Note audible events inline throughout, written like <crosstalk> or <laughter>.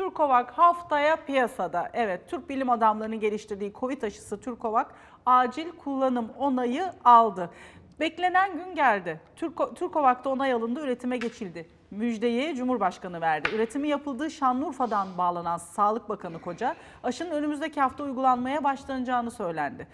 Türkovak haftaya piyasada. Evet, Türk bilim adamlarının geliştirdiği Covid aşısı Türkovak acil kullanım onayı aldı. Beklenen gün geldi. Türko, Türkovak'ta onay alındı, üretime geçildi. Müjdeyi Cumhurbaşkanı verdi. Üretimi yapıldığı Şanlıurfa'dan bağlanan Sağlık Bakanı Koca, aşının önümüzdeki hafta uygulanmaya başlanacağını söylendi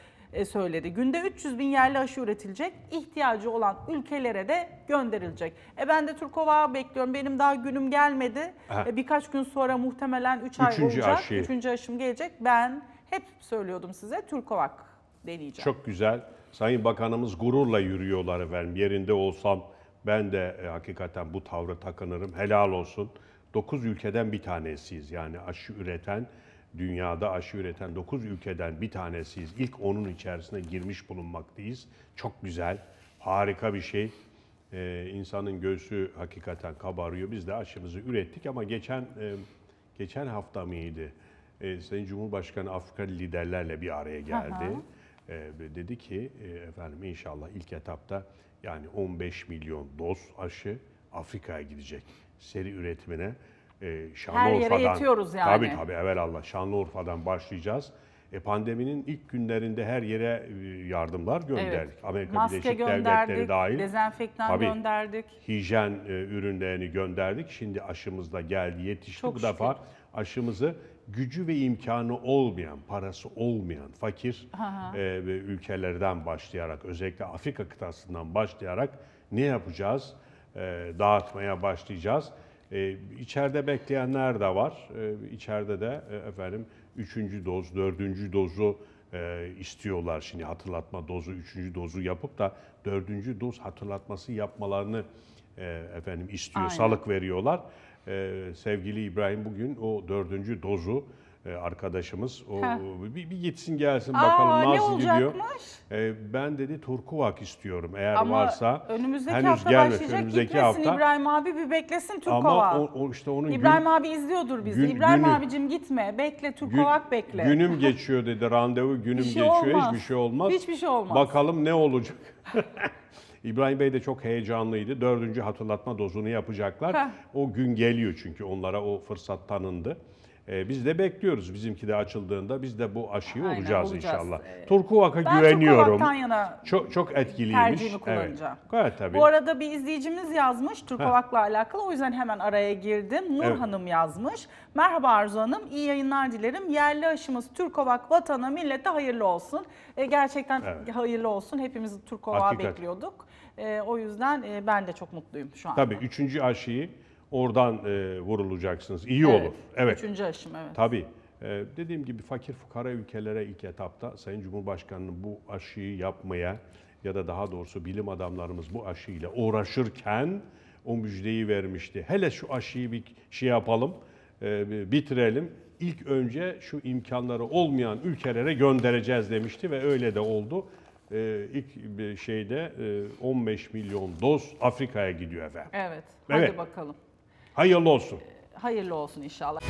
söyledi. Günde 300 bin yerli aşı üretilecek, ihtiyacı olan ülkelere de gönderilecek. E ben de Türkovak'ı bekliyorum. Benim daha günüm gelmedi. E, birkaç gün sonra muhtemelen 3 ay olacak. aşı. Üçüncü aşım gelecek. Ben hep söylüyordum size Türkovak deneyeceğim. Çok güzel. Sayın Bakanımız gururla yürüyorlar efendim. Yerinde olsam ben de e, hakikaten bu tavrı takınırım. Helal olsun. 9 ülkeden bir tanesiyiz. Yani aşı üreten, dünyada aşı üreten 9 ülkeden bir tanesiyiz. İlk onun içerisine girmiş bulunmaktayız. Çok güzel, harika bir şey. Ee, insanın göğsü hakikaten kabarıyor. Biz de aşımızı ürettik ama geçen e, geçen hafta mıydı? E, Sayın Cumhurbaşkanı Afrikalı liderlerle bir araya geldi. E, dedi ki e, efendim inşallah ilk etapta yani 15 milyon doz aşı Afrika'ya gidecek. Seri üretimine e, Şanlıurfa'dan. yetiyoruz yani. Tabii tabii evvelallah Şanlıurfa'dan başlayacağız. E, pandeminin ilk günlerinde her yere e, yardımlar gönderdik. Amerika Maske Birleşik Devletleri gönderdik, dahil dezenfektan Tabii. gönderdik. hijyen e, ürünlerini gönderdik. Şimdi aşımız da geldi, yetişti. Çok Bu şükür. defa aşımızı gücü ve imkanı olmayan, parası olmayan fakir e, ve ülkelerden başlayarak, özellikle Afrika kıtasından başlayarak ne yapacağız? E, dağıtmaya başlayacağız. E, içeride bekleyenler de var. E, içeride de e, efendim üçüncü doz, dördüncü dozu e, istiyorlar. Şimdi hatırlatma dozu, üçüncü dozu yapıp da dördüncü doz hatırlatması yapmalarını e, efendim istiyor, Aynen. salık veriyorlar. E, sevgili İbrahim bugün o dördüncü dozu arkadaşımız o Heh. bir, bir gitsin gelsin Aa, bakalım ne nasıl gidiyor. olacakmış? E, ben dedi Turkuvak istiyorum eğer Ama varsa. önümüzdeki henüz hafta gelmiş, başlayacak önümüzdeki gitmesin hafta. İbrahim abi bir beklesin Ama Türkovak. o, o işte onun gün- İbrahim abi izliyordur bizi. gün- İbrahim günü- abicim gitme. Bekle Gün- bekle. Günüm geçiyor dedi. Randevu <laughs> günüm şey geçiyor. olmaz. Hiçbir şey olmaz. Hiçbir şey olmaz. Bakalım ne olacak. <laughs> İbrahim Bey de çok heyecanlıydı. Dördüncü hatırlatma dozunu yapacaklar. Heh. O gün geliyor çünkü onlara o fırsat tanındı. Ee, biz de bekliyoruz. Bizimki de açıldığında biz de bu aşıyı Aynen, olacağız, olacağız. inşallah. Ee, Turkuvak'a ben güveniyorum. Türkovak'tan yana Çok çok etkiliymiş. tercihimi kullanacağım. Evet. Gayet tabii. Bu arada bir izleyicimiz yazmış Türkovak'la alakalı. O yüzden hemen araya girdim. Nur Evet. Hanım yazmış. Merhaba Arzu Hanım. iyi yayınlar dilerim. Yerli aşımız Türkovak vatana millete hayırlı olsun. E, gerçekten Evet. hayırlı olsun. Hepimiz Türkovak'ı Hakikat. bekliyorduk. E, o yüzden e, ben de çok mutluyum şu an. Tabii üçüncü aşıyı oradan e, vurulacaksınız. İyi Evet, olur. Evet. Üçüncü aşım evet. Tabii. Ee, dediğim gibi fakir fukara ülkelere ilk etapta Sayın Cumhurbaşkanı'nın bu aşıyı yapmaya ya da daha doğrusu bilim adamlarımız bu aşıyla uğraşırken o müjdeyi vermişti. Hele şu aşıyı bir şey yapalım, e, bitirelim. İlk önce şu imkanları olmayan ülkelere göndereceğiz demişti ve öyle de oldu. Ee, ilk şeyde e, 15 milyon doz Afrika'ya gidiyor efendim. Evet. Hadi Evet. bakalım. Hayırlı olsun. Hayırlı olsun inşallah.